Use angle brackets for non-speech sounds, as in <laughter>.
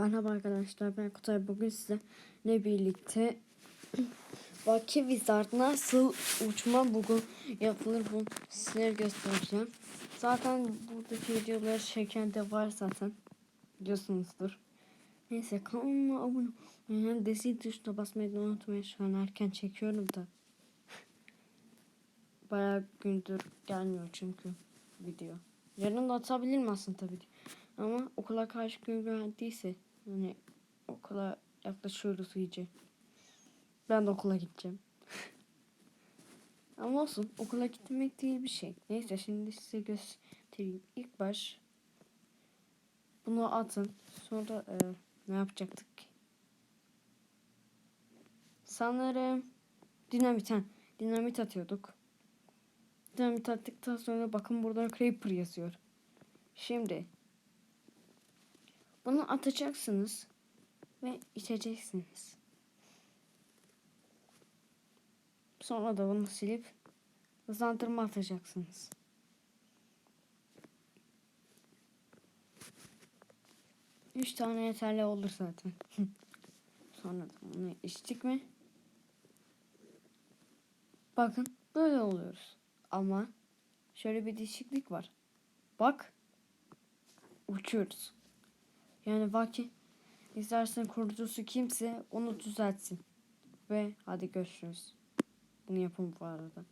Merhaba arkadaşlar ben Kutay bugün size ne birlikte <clears throat> Vaki Wizard nasıl uçma bugün yapılır bunu size göstereceğim. Zaten buradaki videoları çeken de var zaten biliyorsunuzdur. Neyse kanalıma abone olmayı desi tuşuna basmayı unutmayın şu an erken çekiyorum da. Bayağı gündür gelmiyor çünkü video. Yarın da atabilirim aslında tabii. Ama okula karşı gün geldiyse yani okula yaklaşıyoruz iyice. Ben de okula gideceğim. <laughs> Ama olsun okula gitmek değil bir şey. Neyse şimdi size göstereyim. İlk baş bunu atın. Sonra e, ne yapacaktık ki? Sanırım dinamit. ha, Dinamit atıyorduk. Dinamit attıktan sonra bakın burada Creeper yazıyor. Şimdi bunu atacaksınız ve içeceksiniz. Sonra da bunu silip hızlandırma atacaksınız. Üç tane yeterli olur zaten. <laughs> Sonra da bunu içtik mi? Bakın böyle oluyoruz. Ama şöyle bir değişiklik var. Bak uçuyoruz. Yani Vaki istersen kurucusu kimse onu düzeltsin. Ve hadi görüşürüz. Bunu yapın bu arada.